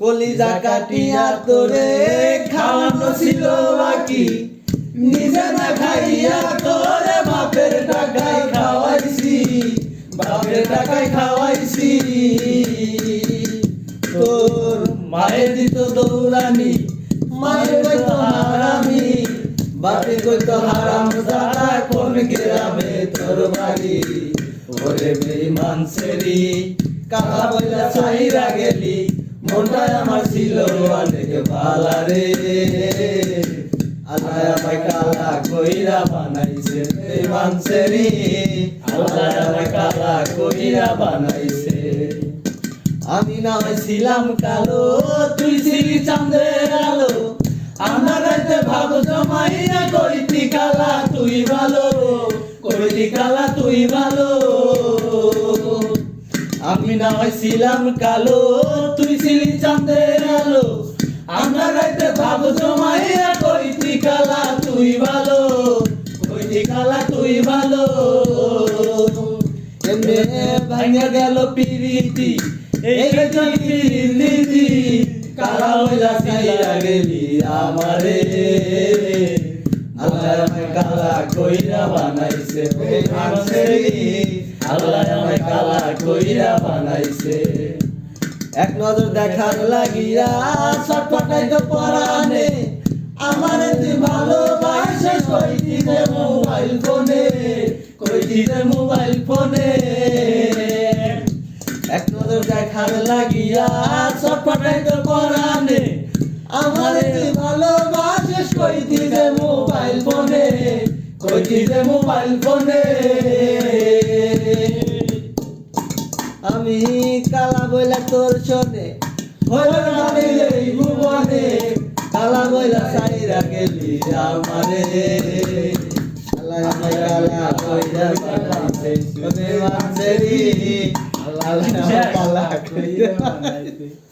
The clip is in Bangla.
কলিজা কাটিয়া তোরে খাওয়ানো ছিল বাকি। নিজে না খাইয়া তোরে বাপের টাকায় খাওয়াইছি। বাপের টাকায় খাওয়াইছি। তোর মায়ের দিত দৌড়ানি, মায়ের কইতো হারামি। বাপে কইতো হারাম দাদা কোন গ্রামে তোর বাড়ি? ওরে বেঈমান সেরি কাকা বইলা চাইরা গেলি। মনটাই আমার ছিল অনেক রে। কালা বানাইছে বানাইছে। আমি না ছিলাম কালো, তুই ছিলি চাঁদের আলো। আমার রাতে ভাব জমাইয়া কইতি কালা তুই ভালো। কইতি কালা তুই ভালো। আমি না ছিলাম কালো, তুই ছিলি চাঁদের আলো। আমার রাতে ভাব জমাইয়া কইতি কালা, তুই ভালো, কইতি কালা, তুই ভালো। এমনে ভাঙা গেল পিরিতি এই পিরিতি কালা হইলা গেলি আমারে। আল্লাহ আমায় কালা কইরা বানাইছে। আল্লাহ আমায় কালা কইরা বানাইছে। এক নজর দেখার লাগিয়া ছটপটাই তো পরানে আমার তুই ভালোবাসে কইতি দে মোবাইল ফোনে? কইতি দে মোবাইল ফোনে? এক নজর দেখার লাগিয়া ছটপটাই তো কইতি দে মোবাইল ফোনে। আমি কালা বইলা তোর শোনে হইল না মিলে ভুবনে। কালা বইলা সাইরা গেলি আমারে। আল্লাহ কালা কইরা বানাইছে শুনে মানছেরি আল্লাহ কালা কইরা বানাইছে।